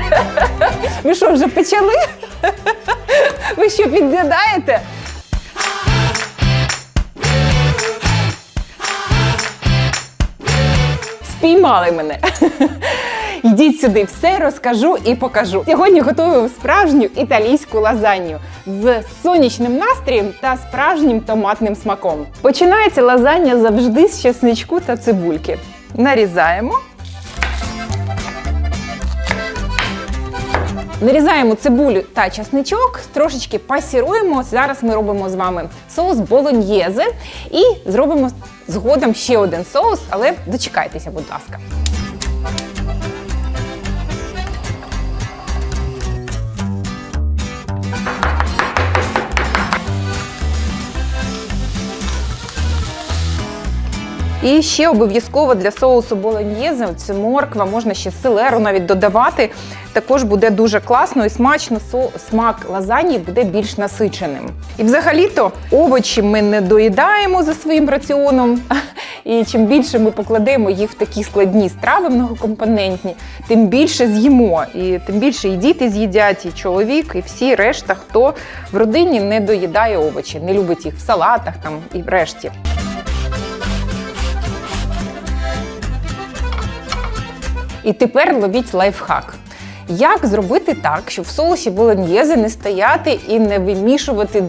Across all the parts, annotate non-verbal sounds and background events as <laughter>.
<laughs> Ви що, вже почали? <laughs> Ви що, підглядаєте? Спіймали мене. <laughs> Йдіть сюди, все розкажу і покажу. Сьогодні готую справжню італійську лазанью з сонячним настроєм та справжнім томатним смаком. Починається лазання завжди з чесничку та цибульки. Нарізаємо. Нарізаємо цибулю та часничок, трошечки пасіруємо. Зараз ми робимо з вами соус болоньєзе і зробимо згодом ще один соус, але дочекайтеся, будь ласка. І ще обов'язково для соусу болоньєзе це морква, можна ще селеру навіть додавати. Також буде дуже класно і смачно. Смак лазаньї буде більш насиченим. І взагалі-то овочі ми не доїдаємо за своїм раціоном. <laughs> І чим більше ми покладемо їх в такі складні страви многокомпонентні, тим більше з'їмо. І тим більше і діти з'їдять, і чоловік, і всі решта, хто в родині не доїдає овочі, не любить їх в салатах там і решті. І тепер ловіть лайфхак. Як зробити так, щоб в соусі болоньєзе не стояти і не вимішувати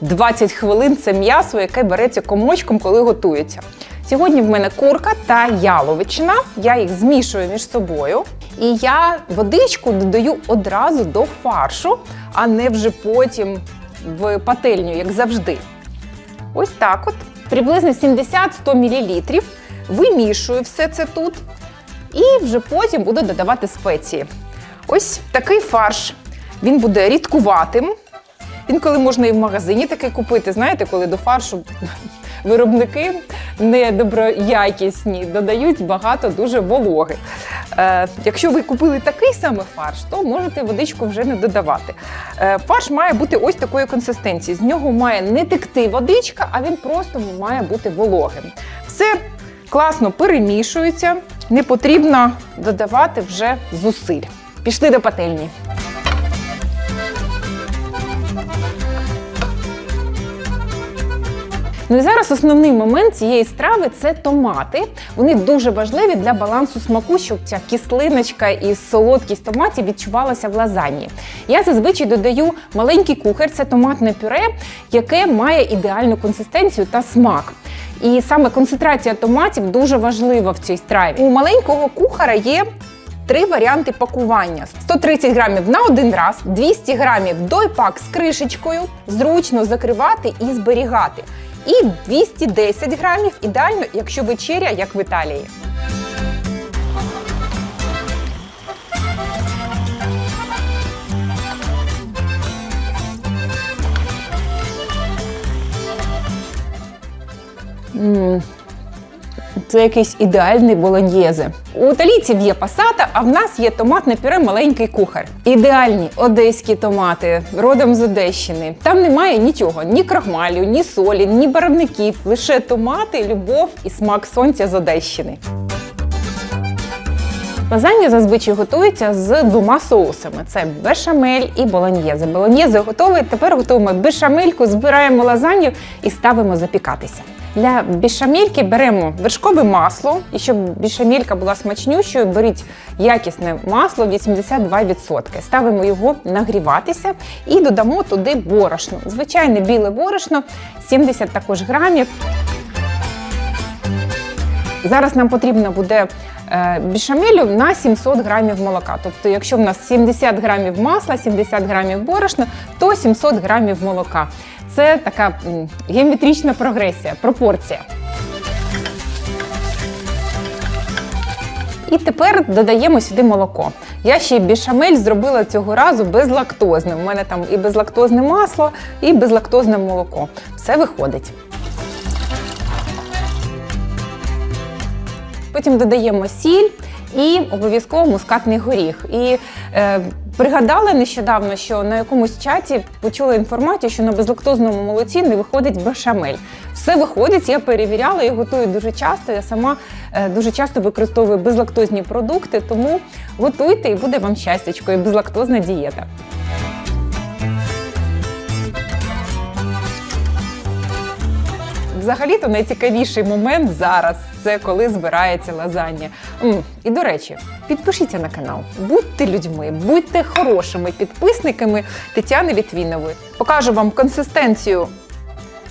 20 хвилин це м'ясо, яке береться комочком, коли готується? Сьогодні в мене курка та яловичина. Я їх змішую між собою. І я водичку додаю одразу до фаршу, а не вже потім в пательню, як завжди. Ось так от. Приблизно 70-100 мл. Вимішую все це тут. І вже потім буду додавати спеції. Ось такий фарш. Він буде рідкуватим. Інколи можна і в магазині такий купити. Знаєте, коли до фаршу <laughs> виробники недоброякісні, додають багато дуже вологи. Е, якщо ви купили такий саме фарш, то можете водичку вже не додавати. Е, фарш має бути ось такої консистенції. З нього має не текти водичка, а він просто має бути вологим. Все класно перемішується, не потрібно додавати вже зусиль. Пішли до пательні. Ну і зараз основний момент цієї страви це томати. Вони дуже важливі для балансу смаку, щоб ця кислиночка і солодкість томатів відчувалася в лазаньї. Я зазвичай додаю маленький кухар, це томатне пюре, яке має ідеальну консистенцію та смак. І саме концентрація томатів дуже важлива в цій страві. У маленького кухара є Три варіанти пакування: 130 грамів на один раз, 200 грамів дойпак з кришечкою, зручно закривати і зберігати. І 210 грамів ідеально, якщо вечеря, як в Італії. Це якийсь ідеальний болоньєзе. У італійців є пасата, а в нас є томатне пюре маленький кухар. Ідеальні одеські томати, родом з Одещини. Там немає нічого: ні крахмалю, ні солі, ні барвників, лише томати, любов і смак сонця з Одещини. Лазанья зазвичай готується з двома соусами: це бешамель і болоньєзе. Болоньєзе готовий. Тепер готуємо бешамельку, збираємо лазанью і ставимо запікатися. Для бешамельки беремо вершкове масло, і щоб бешамелька була смачнющою, беріть якісне масло 82%. Ставимо його нагріватися і додамо туди борошно. Звичайне біле борошно, 70 також грамів. Зараз нам потрібно буде е, бішамелю на 700 грамів молока. Тобто, якщо в нас 70 грамів масла, 70 грамів борошна, то 700 грамів молока. Це така геометрична прогресія, пропорція. І тепер додаємо сюди молоко. Я ще бішамель зробила цього разу безлактозним. У мене там і безлактозне масло, і безлактозне молоко. Все виходить. Потім додаємо сіль і обов'язково мускатний горіх. І е, Пригадала нещодавно, що на якомусь чаті почула інформацію, що на безлактозному молоці не виходить бешамель. Все виходить, я перевіряла і готую дуже часто. Я сама е, дуже часто використовую безлактозні продукти, тому готуйте і буде вам щастячко і безлактозна дієта. Взагалі-то найцікавіший момент зараз це коли збирається лазанья. М, І до речі, підпишіться на канал, будьте людьми, будьте хорошими підписниками Тетяни Літвінової. Покажу вам консистенцію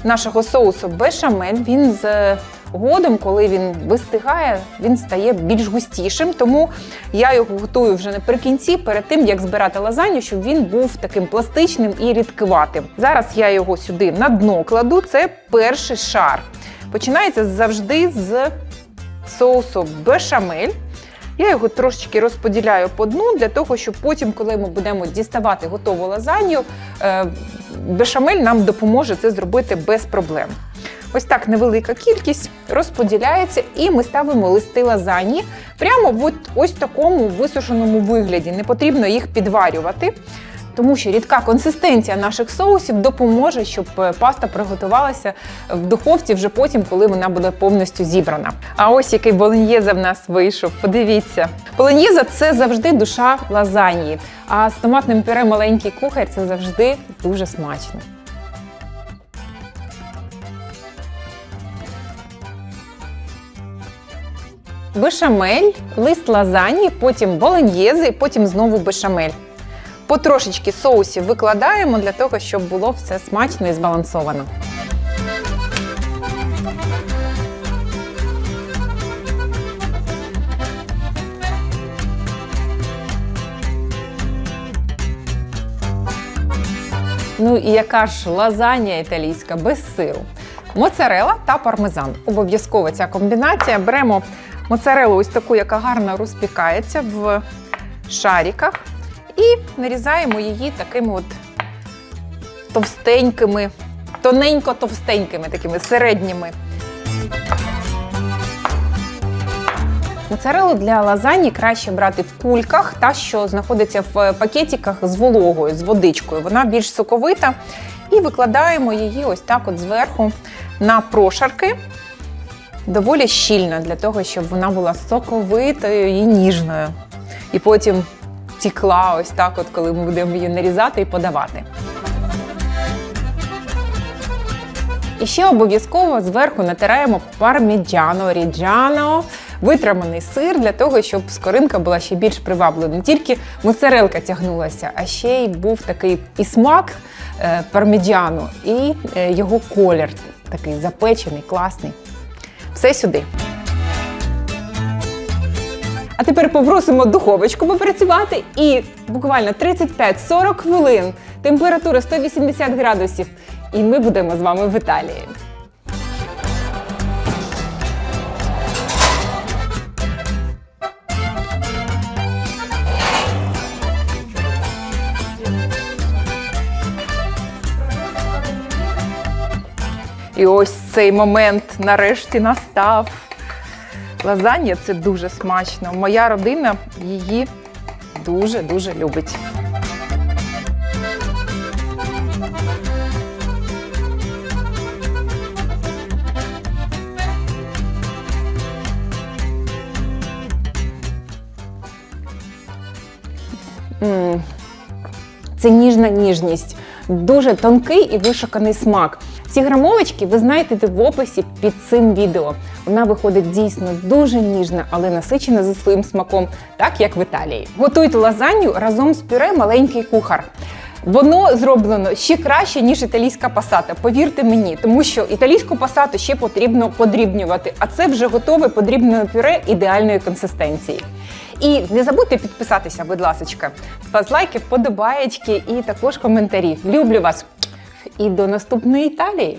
нашого соусу бешамель. Він з годом, коли він вистигає, він стає більш густішим. Тому я його готую вже наприкінці, перед тим як збирати лазанью, щоб він був таким пластичним і рідкуватим. Зараз я його сюди на дно кладу. Це перший шар. Починається завжди з соусу бешамель. Я його трошечки розподіляю по дну для того, щоб потім, коли ми будемо діставати готову лазанью, е, бешамель нам допоможе це зробити без проблем. Ось так невелика кількість розподіляється, і ми ставимо листи лазаньї прямо в ось такому висушеному вигляді. Не потрібно їх підварювати. Тому що рідка консистенція наших соусів допоможе, щоб е, паста приготувалася в духовці вже потім, коли вона буде повністю зібрана. А ось який болоньєза в нас вийшов. Подивіться, болоньєза – це завжди душа лазаньї. А з томатним пюре маленький кухар це завжди дуже смачно. Бешамель, лист лазаньї, потім болоньєзи, потім знову бешамель. Потрошечки соусів викладаємо для того, щоб було все смачно і збалансовано. Ну і яка ж лазанья італійська без сиру? Моцарела та пармезан. Обов'язково ця комбінація. Беремо моцарелу, ось таку, яка гарно розпікається в шариках, і нарізаємо її такими от товстенькими, тоненько-товстенькими, такими середніми. Моцарелу для лазані краще брати в кульках, та що знаходиться в пакетиках з вологою, з водичкою. Вона більш соковита. І викладаємо її ось так от зверху на прошарки. Доволі щільно, для того, щоб вона була соковитою і ніжною. І потім тікла ось так, от, коли ми будемо її нарізати і подавати. І ще обов'язково зверху натираємо парміджано, ріджано, витриманий сир для того, щоб скоринка була ще більш приваблена. Не тільки моцарелка тягнулася, а ще й був такий і смак е, парміджану, і е, його колір такий запечений, класний. Все сюди. А тепер попросимо духовочку попрацювати і буквально 35-40 хвилин, температура 180 градусів. І ми будемо з вами в Італії. І ось цей момент нарешті настав. Лазанья це дуже смачно. Моя родина її дуже-дуже любить. Це ніжна ніжність, дуже тонкий і вишуканий смак. Ці грамовочки ви знайдете в описі під цим відео. Вона виходить дійсно дуже ніжна, але насичена за своїм смаком, так як в Італії. Готуйте лазанью разом з пюре маленький кухар. Воно зроблено ще краще, ніж італійська пасата. Повірте мені, тому що італійську пасату ще потрібно подрібнювати, а це вже готове подрібне пюре ідеальної консистенції. І не забудьте підписатися, будь ласка. Лайки, вподобаєчки і також коментарі. Люблю вас! І до наступної Італії!